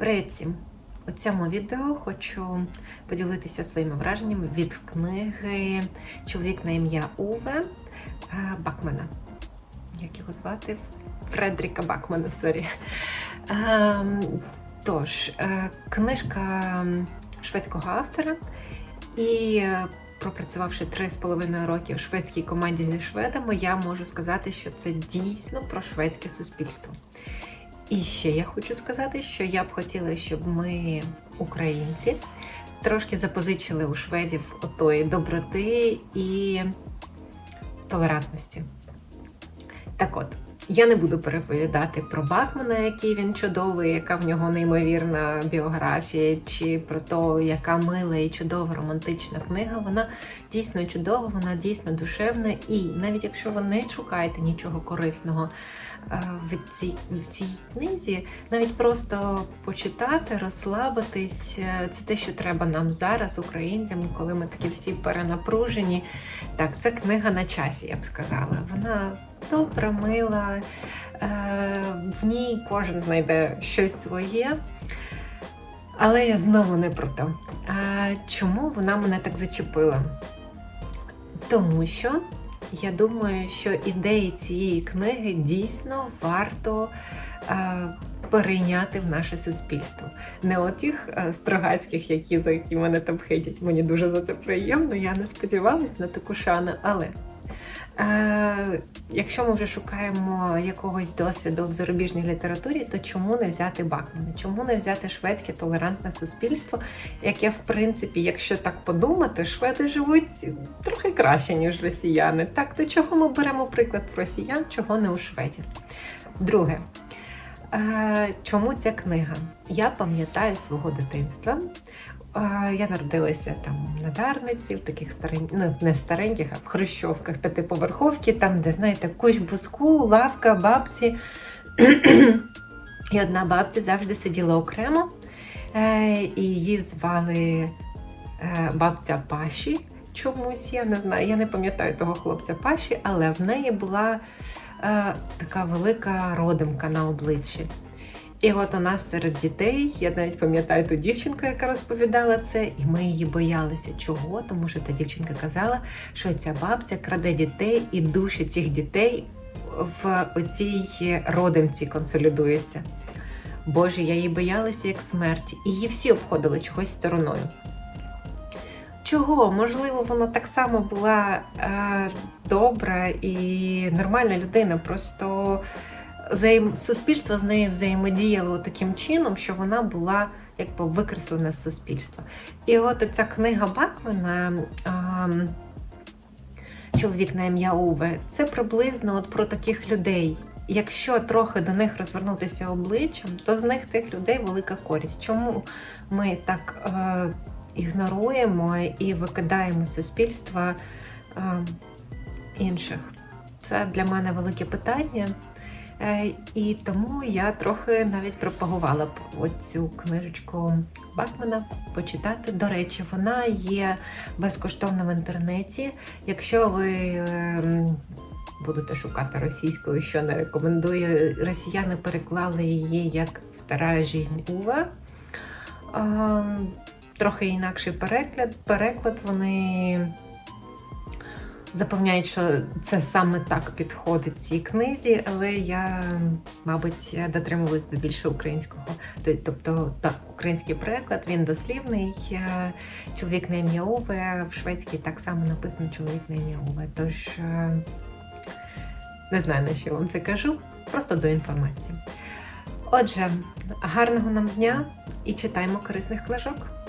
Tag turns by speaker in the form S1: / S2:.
S1: Привіт всім! У цьому відео хочу поділитися своїми враженнями від книги Чоловік на ім'я Уве е, Бакмана. Як його звати? Фредріка Бакмана, сорі. Ем, Тож, е, книжка шведського автора, і е, пропрацювавши три з половиною роки в шведській команді зі шведами, я можу сказати, що це дійсно про шведське суспільство. І ще я хочу сказати, що я б хотіла, щоб ми, українці, трошки запозичили у шведів отої доброти і толерантності. Так от, я не буду переповідати про Бахмана, який він чудовий, яка в нього неймовірна біографія, чи про те, яка мила і чудова романтична книга. Вона дійсно чудова, вона дійсно душевна. І навіть якщо ви не шукаєте нічого корисного в цій, в цій книзі, навіть просто почитати, розслабитись, е, це те, що треба нам зараз, українцям, коли ми такі всі перенапружені. Так, це книга на часі, я б сказала. Вона добра, мила, е, в ній кожен знайде щось своє. Але я знову не про те. Чому вона мене так зачепила? Тому що я думаю, що ідеї цієї книги дійсно варто е, перейняти в наше суспільство. Не отих е, строгацьких, які за які мене там хитять. Мені дуже за це приємно. Я не сподівалась на таку шану, але. Е, якщо ми вже шукаємо якогось досвіду в зарубіжній літературі, то чому не взяти Бакмана? Чому не взяти шведське толерантне суспільство, яке, в принципі, якщо так подумати, шведи живуть трохи краще, ніж росіяни. Так, то чого ми беремо приклад в росіян, чого не у шведів? Друге. Чому ця книга? Я пам'ятаю свого дитинства. Я народилася там на Дарниці, в таких стареньких, ну не стареньких, а в хрущовках п'ятиповерховки, там, де, знаєте, кущ буску, лавка, бабці. І одна бабця завжди сиділа окремо, е, і її звали е, бабця Паші. Чомусь я не знаю, я не пам'ятаю того хлопця Паші, але в неї була е, така велика родимка на обличчі. І от у нас серед дітей, я навіть пам'ятаю ту дівчинку, яка розповідала це, і ми її боялися. Чого? Тому що та дівчинка казала, що ця бабця краде дітей і душі цих дітей в оцій родимці консолідується. Боже, я її боялася як смерті, і її всі обходили чогось стороною. Чого? Можливо, вона так само була е, добра і нормальна людина, просто взаєм... суспільство з нею взаємодіяло таким чином, що вона була якби викреслена з суспільства. І от ця книга Бакмана. Е, Чоловік на ім'я Уве, це приблизно от про таких людей. Якщо трохи до них розвернутися обличчям, то з них тих людей велика користь. Чому ми так е, ігноруємо і викидаємо з суспільства е, інших? Це для мене велике питання. Е, І тому я трохи навіть пропагувала б оцю книжечку Бакмана почитати. До речі, вона є безкоштовно в інтернеті. Якщо ви е, будете шукати російською, що не рекомендую, росіяни переклали її як Втора жизнь Ува. Трохи інакший переклад. Переклад вони запевняють, що це саме так підходить цій книзі, але я, мабуть, дотримувалась більше українського. Тобто, так, український переклад, він дослівний. Е, Чоловік на ім'я Уве, в шведській так само написано чоловік на ім'я Уве. Тож е, не знаю, на що вам це кажу, просто до інформації. Отже, гарного нам дня і читаємо корисних книжок.